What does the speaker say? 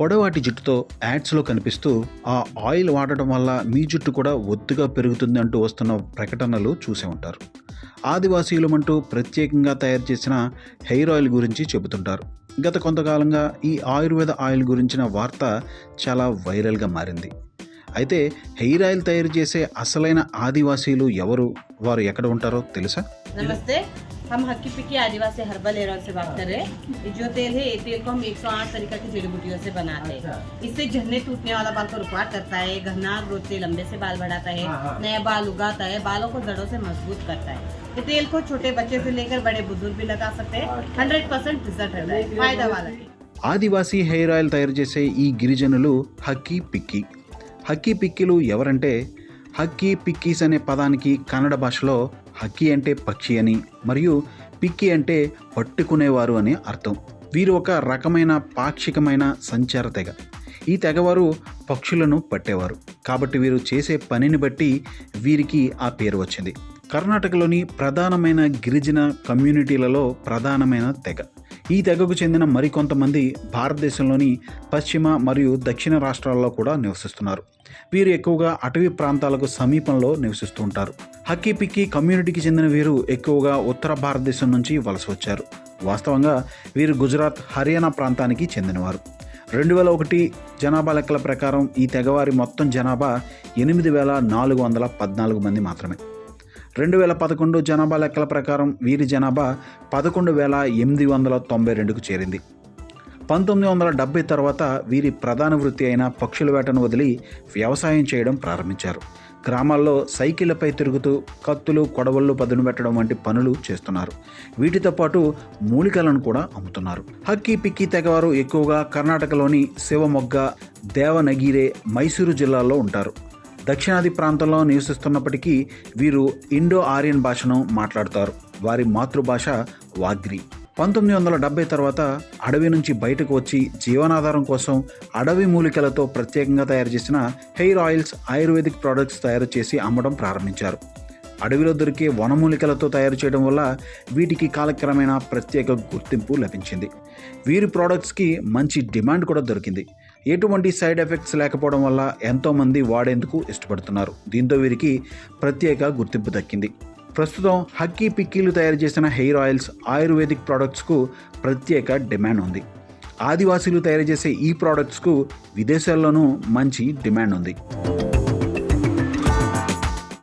పొడవాటి జుట్టుతో యాడ్స్లో కనిపిస్తూ ఆ ఆయిల్ వాడటం వల్ల మీ జుట్టు కూడా ఒత్తుగా పెరుగుతుంది అంటూ వస్తున్న ప్రకటనలు చూసే ఉంటారు. ఆదివాసీలమంటూ ప్రత్యేకంగా తయారు చేసిన హెయిర్ ఆయిల్ గురించి చెబుతుంటారు. గత కొంతకాలంగా ఈ ఆయుర్వేద ఆయిల్ గురించిన వార్త చాలా వైరల్గా మారింది. అయితే హెయిర్ ఆయిల్ తయారు చేసే అసలైన ఆదివాసీలు ఎవరు? వారు ఎక్కడ ఉంటారో తెలుసా? నమస్తే. हम हक्की पिक्की आदिवासी हर्बल हेयर ऑयल से बात कर रहे हैं ये जो तेल है ये तेल को हम 108 तरीका की जड़ी बूटियों से बनाते हैं इससे झड़ने टूटने वाला बाल को रुकावट करता है घना ग्रोथ से लंबे से बाल बढ़ाता है नया बाल उगाता है बालों को जड़ों से मजबूत करता है ये तेल को छोटे बच्चे से लेकर बड़े बुजुर्ग भी लगा सकते हैं हंड्रेड परसेंट रिजल्ट रहता है फायदा वाला है ఆదివాసీ హెయిర్ ఆయిల్ తయారు చేసే ఈ గిరిజనులు హక్కీ పిక్కి హక్కీ పిక్కిలు ఎవరంటే హక్కీ పిక్కీస్ అనే పదానికి కన్నడ భాషలో హక్కి అంటే పక్షి అని మరియు పిక్కి అంటే పట్టుకునేవారు అని అర్థం. వీరు ఒక రకమైన పాక్షికమైన సంచార తెగ. ఈ తెగవారు పక్షులను పట్టేవారు. కాబట్టి వీరు చేసే పనిని బట్టి వీరికి ఆ పేరు వచ్చింది. కర్ణాటకలోని ప్రధానమైన గిరిజన కమ్యూనిటీలలో ప్రధానమైన తెగ. ఈ తెగకు చెందిన మరికొంతమంది భారతదేశంలోని పశ్చిమ మరియు దక్షిణ రాష్ట్రాల్లో కూడా నివసిస్తున్నారు. వీరు ఎక్కువగా అటవీ ప్రాంతాలకు సమీపంలో నివసిస్తూ ఉంటారు. హక్కీ పిక్కీ కమ్యూనిటీకి చెందిన వీరు ఎక్కువగా ఉత్తర భారతదేశం నుంచి వలస వచ్చారు. వాస్తవంగా వీరు గుజరాత్ హర్యానా ప్రాంతానికి చెందినవారు. రెండు వేల ఒకటి జనాభా లెక్కల ప్రకారం ఈ తెగవారి మొత్తం జనాభా ఎనిమిది వేల నాలుగు వందల పద్నాలుగు మంది మాత్రమే. రెండు వేల పదకొండు జనాభా లెక్కల ప్రకారం వీరి జనాభా పదకొండు వేల ఎనిమిది వందల తొంభై రెండుకు చేరింది. పంతొమ్మిది వందల డెబ్బై తర్వాత వీరి ప్రధాన వృత్తి అయిన పక్షుల వేటను వదిలి వ్యవసాయం చేయడం ప్రారంభించారు. గ్రామాల్లో సైకిళ్ళపై తిరుగుతూ కత్తులు కొడవళ్ళు పదును పెట్టడం వంటి పనులు చేస్తున్నారు. వీటితో పాటు మూలికలను కూడా అమ్ముతున్నారు. హక్కీ పిక్కీ తెగవారు ఎక్కువగా కర్ణాటకలోని శివమొగ్గ దేవనగిరే మైసూరు జిల్లాల్లో ఉంటారు. దక్షిణాది ప్రాంతంలో నివసిస్తున్నప్పటికీ వీరు ఇండో ఆర్యన్ భాషను మాట్లాడతారు. వారి మాతృభాష వాగ్రి. పంతొమ్మిది వందల డెబ్బై తర్వాత అడవి నుంచి బయటకు వచ్చి జీవనాధారం కోసం అడవి మూలికలతో ప్రత్యేకంగా తయారు చేసిన హెయిర్ ఆయిల్స్ ఆయుర్వేదిక్ ప్రోడక్ట్స్ తయారు చేసి అమ్మడం ప్రారంభించారు. అడవిలో దొరికే వనమూలికలతో తయారు చేయడం వల్ల వీటికి కాలక్రమేణా ప్రత్యేక గుర్తింపు లభించింది. వీరి ప్రోడక్ట్స్కి మంచి డిమాండ్ కూడా దొరికింది. ఎటువంటి సైడ్ ఎఫెక్ట్స్ లేకపోవడం వల్ల ఎంతోమంది వాడేందుకు ఇష్టపడుతున్నారు. దీంతో వీరికి ప్రత్యేక గుర్తింపు దక్కింది. ప్రస్తుతం హక్కీ పిక్కీలు తయారు చేసిన హెయిర్ ఆయిల్స్ ఆయుర్వేదిక్ ప్రోడక్ట్స్కు ప్రత్యేక డిమాండ్ ఉంది. ఆదివాసీలు తయారు చేసే ఈ ప్రోడక్ట్స్కు విదేశాల్లోనూ మంచి డిమాండ్ ఉంది.